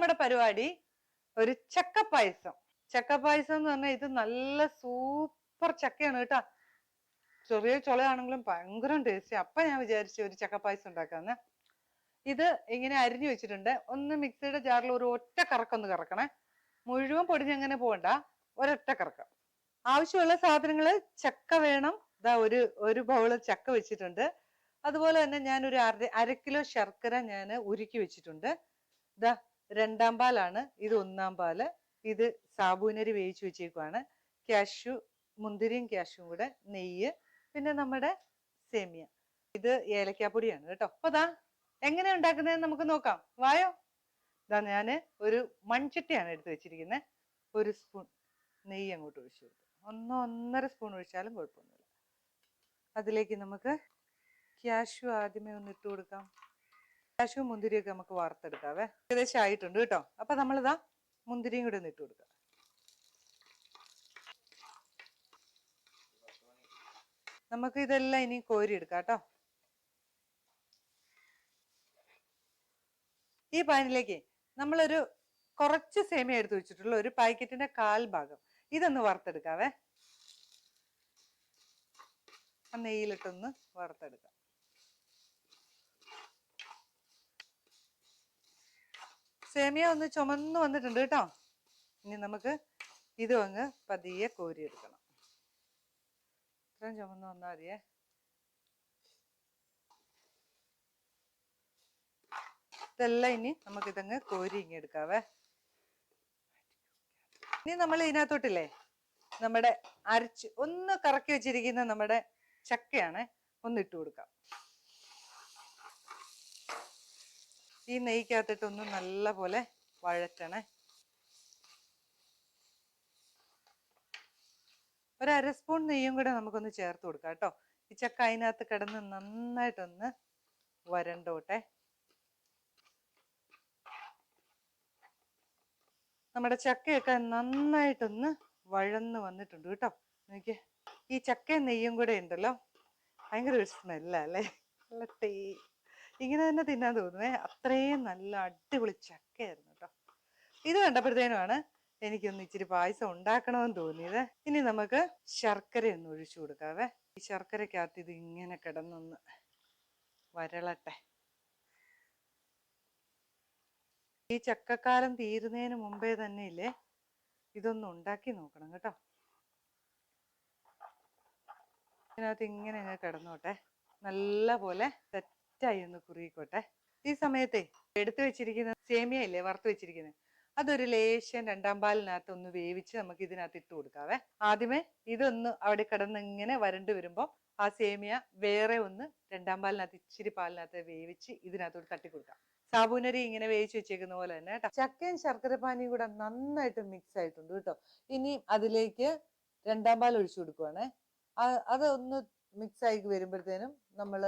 നമ്മുടെ പരിപാടി ഒരു ചക്ക പായസം ചക്ക പായസം എന്ന് പറഞ്ഞാൽ ഇത് നല്ല സൂപ്പർ ചക്കയാണ് കേട്ടോ. ചെറിയ ചുളയാണെങ്കിലും ഭയങ്കര ടേസ്റ്റി അപ്പൊ ഞാൻ വിചാരിച്ചു ഒരു ചക്ക പായസം ഉണ്ടാക്കാന്ന്. ഇത് ഇങ്ങനെ അരിഞ്ഞു വെച്ചിട്ടുണ്ട്. ഒന്ന് മിക്സിയുടെ ജാറിൽ ഒരു ഒറ്റ കറക്കൊന്ന് കറക്കണേ. മുഴുവൻ പൊടിഞ്ഞങ്ങനെ പോകണ്ട ഒരൊറ്റ കറക്കം. ആവശ്യമുള്ള സാധനങ്ങൾ ചക്ക വേണം. ഇതാ ഒരു ഒരു ബൗൾ ചക്ക വെച്ചിട്ടുണ്ട്. അതുപോലെ തന്നെ ഞാൻ ഒരു അര അര കിലോ ശർക്കര ഞാൻ ഉരുക്കി വെച്ചിട്ടുണ്ട്. ഇതാ രണ്ടാം പാലാണ് ഇത് ഒന്നാം പാൽ ഇത് സാബൂനരി വേവിച്ച് വെച്ചേക്കുവാണ്. കാഷ്യു മുന്തിരിയും കാഷ്യും കൂടെ നെയ്യ് പിന്നെ നമ്മുടെ സേമിയ. ഇത് ഏലക്കാപ്പൊടിയാണ് കേട്ടോ. അപ്പൊ ദാ എങ്ങനെ ഉണ്ടാക്കുന്നതെന്ന് നമുക്ക് നോക്കാം. വായോ? ഇതാ ഞാൻ ഒരു മൺചട്ടിയാണ് എടുത്ത് വെച്ചിരിക്കുന്നത് ഒരു സ്പൂൺ നെയ്യ് അങ്ങോട്ട് ഒഴിച്ചു കൊടുത്തു. ഒന്നോ ഒന്നര സ്പൂൺ ഒഴിച്ചാലും കുഴപ്പമൊന്നുമില്ല. അതിലേക്ക് നമുക്ക് ക്യാഷു ആദ്യമേ ഒന്ന് ഇട്ട് കൊടുക്കാം. ക്യാഷും മുന്തിരിയൊക്കെ നമുക്ക് വാർത്തെടുക്കാവേ ഏകദേശം ആയിട്ടുണ്ട് കേട്ടോ. അപ്പൊ നമ്മളിതാ മുന്തിരിയും കൂടി ഒന്ന് ഇട്ട് കൊടുക്കാം. നമുക്ക് ഇതെല്ലാം ഇനി കോരി എടുക്കാം കേട്ടോ. ഈ പാനിലേക്ക് നമ്മളൊരു കുറച്ച് സേമിയ എടുത്ത് വെച്ചിട്ടുള്ള ഒരു പാക്കറ്റിന്റെ കാൽ ഭാഗം ഇതൊന്ന് വറുത്തെടുക്കാവേ. നെയ്യിലിട്ടൊന്ന് വറുത്തെടുക്കാം. സേമിയ ഒന്ന് ചുമന്ന് വന്നിട്ടുണ്ട് കേട്ടോ. ഇനി നമുക്ക് ഇതും അങ്ങ് പതിയെ കോരിയെടുക്കണം. ഇത്രയും ചുമന്ന് വന്നാൽ മതിയേ. ഇതെല്ലാം ഇനി നമുക്കിതങ്ങ് കോരി ഇങ്ങ് എടുക്കാവേ. ഇനി നമ്മൾ ഇതിനകത്തോട്ടില്ലേ നമ്മുടെ അരച്ച് ഒന്ന് കറക്കി വെച്ചിരിക്കുന്ന നമ്മുടെ ചക്കയാണ് ഒന്ന് ഇട്ട് കൊടുക്കാം. ഈ നെയ്ക്കകത്തിട്ടൊന്ന് നല്ല പോലെ വഴറ്റണേ. ഒരു അര നെയ്യും കൂടെ നമുക്കൊന്ന് ചേർത്ത് കൊടുക്കാം കേട്ടോ. ഈ ചക്ക അതിനകത്ത് കിടന്ന് നന്നായിട്ടൊന്ന് വരണ്ടോട്ടെ. നമ്മുടെ ചക്കയൊക്കെ നന്നായിട്ടൊന്ന് വഴന്ന് വന്നിട്ടുണ്ട് കേട്ടോ. നോക്കിയേ ഈ ചക്കയും നെയ്യും കൂടെ ഉണ്ടല്ലോ. ഭയങ്കര ഒരു സ്മെല്ല അല്ലേ? നല്ല ടേ ഇങ്ങനെ തന്നെ തിന്നാൻ തോന്നുന്നേ. അത്രയും നല്ല അടിപൊളി ചക്കയായിരുന്നു കേട്ടോ ഇത് കണ്ടപ്പോഴത്തേനുമാണ് എനിക്കൊന്ന് ഇച്ചിരി പായസം ഉണ്ടാക്കണമെന്ന് തോന്നിയത്. ഇനി നമുക്ക് ശർക്കര ഒന്ന് ഒഴിച്ചു കൊടുക്കാവേ. ഈ ശർക്കരക്കകത്ത് ഇത് ഇങ്ങനെ കിടന്നൊന്ന് വരളട്ടെ. ഈ ചക്കക്കാലം തീരുന്നതിന് മുമ്പേ തന്നെ ഇല്ലേ ഇതൊന്ന് ഉണ്ടാക്കി നോക്കണം കേട്ടോ. ഇതിനകത്ത് ഇങ്ങനെ കിടന്നോട്ടെ. നല്ല പോലെ സെറ്റായി ഒന്ന് കുറുകിക്കോട്ടെ. ഈ സമയത്തെ എടുത്തു വെച്ചിരിക്കുന്ന സേമിയ ഇല്ലേ വറുത്ത് വെച്ചിരിക്കുന്നത് അതൊരു ലേശം രണ്ടാം പാലിനകത്ത് ഒന്ന് വേവിച്ച് നമുക്ക് ഇതിനകത്ത് ഇട്ട് കൊടുക്കാവേ. ആദ്യമേ ഇതൊന്ന് അവിടെ കിടന്ന് ഇങ്ങനെ വരണ്ടു വരുമ്പോൾ ആ സേമിയ വേറെ ഒന്ന് രണ്ടാം പാലിനകത്ത് ഇച്ചിരി പാലിനകത്ത് വേവിച്ച് ഇതിനകത്തോട്ട് തട്ടി കൊടുക്കാം. സാബൂനരി ഇങ്ങനെ വേവിച്ച് വെച്ചേക്കുന്ന പോലെ തന്നെ ചക്കയും ശർക്കര പാനിയും കൂടെ നന്നായിട്ട് മിക്സ് ആയിട്ടുണ്ട് കേട്ടോ. ഇനി അതിലേക്ക് രണ്ടാം പാൽ ഒഴിച്ചു കൊടുക്കുവാണേ. അത് ഒന്ന് മിക്സ് ആയി വരുമ്പോഴത്തേനും നമ്മൾ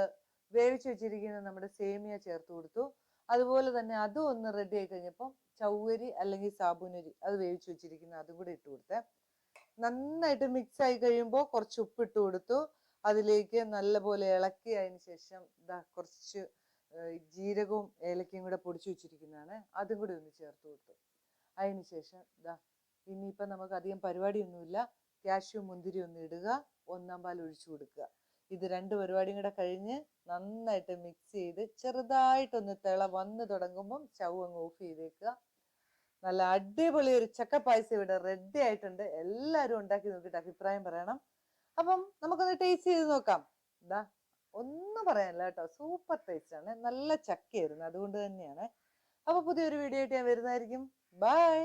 വേവിച്ച് വെച്ചിരിക്കുന്ന നമ്മുടെ സേമിയ ചേർത്ത് കൊടുത്തു. അതുപോലെ തന്നെ അതും ഒന്ന് റെഡി ആയി കഴിഞ്ഞപ്പോൾ ചൗവരി അല്ലെങ്കിൽ സാബുനരി അത് വേവിച്ച് വെച്ചിരിക്കുന്ന അതും കൂടെ ഇട്ട് കൊടുത്തേ. നന്നായിട്ട് മിക്സ് ആയി കഴിയുമ്പോൾ കുറച്ച് ഉപ്പ് ഇട്ട് കൊടുത്തു. അതിലേക്ക് നല്ലപോലെ ഇളക്കി അതിന് ശേഷം ഇതാ കുറച്ച് ജീരകവും ഏലക്കയും കൂടെ പൊടിച്ചു വെച്ചിരിക്കുന്നതാണ്. അതും കൂടി ഒന്ന് ചേർത്ത് കൊടുത്തു. അതിന് ശേഷം ഇതാ ഇനിയിപ്പം നമുക്ക് അധികം പരിപാടിയൊന്നുമില്ല. കാഷ്യൂ മുന്തിരി ഒന്ന് ഇടുക. ഒന്നാം പാൽ ഒഴിച്ചു കൊടുക്കുക. ഇത് രണ്ട് പരിപാടിയും കൂടെ കഴിഞ്ഞ് നന്നായിട്ട് മിക്സ് ചെയ്ത് ചെറുതായിട്ടൊന്ന് തിള വന്ന് തുടങ്ങുമ്പം സ്റ്റൗ അങ്ങ് ഓഫ് ചെയ്തേക്കുക. നല്ല അടിപൊളി ഒരു ചക്ക പായസം ഇവിടെ റെഡി ആയിട്ടുണ്ട്. എല്ലാവരും ഉണ്ടാക്കി നോക്കിയിട്ട് അഭിപ്രായം പറയണം. അപ്പം നമുക്കൊന്ന് ടേസ്റ്റ് ചെയ്ത് നോക്കാം. ഇതാ ഒന്നും പറയാനില്ല കേട്ടോ. സൂപ്പർ ടേസ്റ്റ് ആണ്. നല്ല ചക്കയായിരുന്നു. അതുകൊണ്ട് തന്നെയാണ്. അപ്പൊ പുതിയൊരു വീഡിയോ ആയിട്ട് ഞാൻ വരുന്നതായിരിക്കും. ബൈ